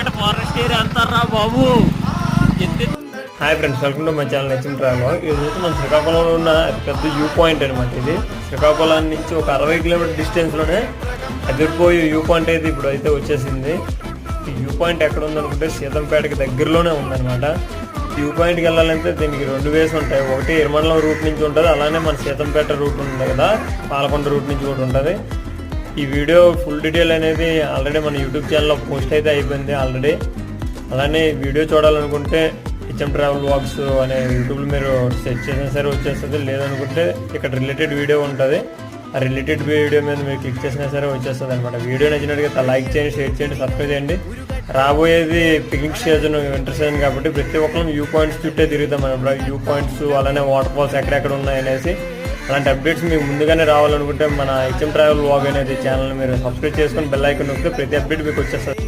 Seethampeta forest area అంటారా బాబు. Hi friends welcome to my channel నచ్చిన travel ఇది మన శ్రీకాకుళంలో ఉన్న పెద్ద వ్యూ పాయింట్ అనమాట ఇది. శ్రీకాకుళం నుంచి ఒక అరవై కిలోమీటర్ డిస్టెన్స్లోనే అదిరిపోయే వ్యూ పాయింట్ అయితే ఇప్పుడు అయితే వచ్చేసింది. ఈ వ్యూ పాయింట్ ఎక్కడ ఉందనుకుంటే సీతంపేటకి దగ్గరలోనే ఉందన్నమాట. వ్యూ పాయింట్కి వెళ్ళాలంటే దీనికి రెండు వేస్ ఉంటాయి. ఒకటి ఇరమండలం రూట్ నుంచి ఉంటుంది. అలానే మన సీతంపేట రూట్ ఉంది కదా పాలకొండ రూట్ నుంచి కూడా ఉంటుంది. ఈ వీడియో ఫుల్ డీటెయిల్ అనేది ఆల్రెడీ మన యూట్యూబ్ ఛానల్లో పోస్ట్ అయితే అయిపోయింది ఆల్రెడీ అలానే వీడియో చూడాలనుకుంటే హెచ్ఎం ట్రావెల్ వాక్స్ అనే యూట్యూబ్లో మీరు సెర్చ్ చేసిన సరే వచ్చేస్తుంది. లేదనుకుంటే ఇక్కడ రిలేటెడ్ వీడియో ఉంటుంది. ఆ రిలేటెడ్ వీడియో మీద మీరు క్లిక్ చేసినా సరే వచ్చేస్తుంది అనమాట వీడియో నచ్చినట్టుగా లైక్ చేయండి షేర్ చేయండి సబ్స్క్రైబ్ చేయండి. రాబోయేది పిక్నిక్ సీజన్ వింటర్ సీజన్ కాబట్టి ప్రతి ఒక్కరం వ్యూ పాయింట్స్ చుట్టే తిరుగుతాం అనమాట వ్యూ పాయింట్స్ అలానే వాటర్ ఫాల్స్ ఎక్కడెక్కడ ఉన్నాయనేసి అలాంటి అప్డేట్స్ మీకు ముందుగానే రావాలనుకుంటే మన హెచ్ఎం ట్రావెల్ వాగ్ అనేది ఛానల్ మీరు సబ్స్క్రైబ్ చేసుకొని బెల్ ఐకన్ నొక్కితే ప్రతి అప్డేట్ మీకు వచ్చేస్తుంది.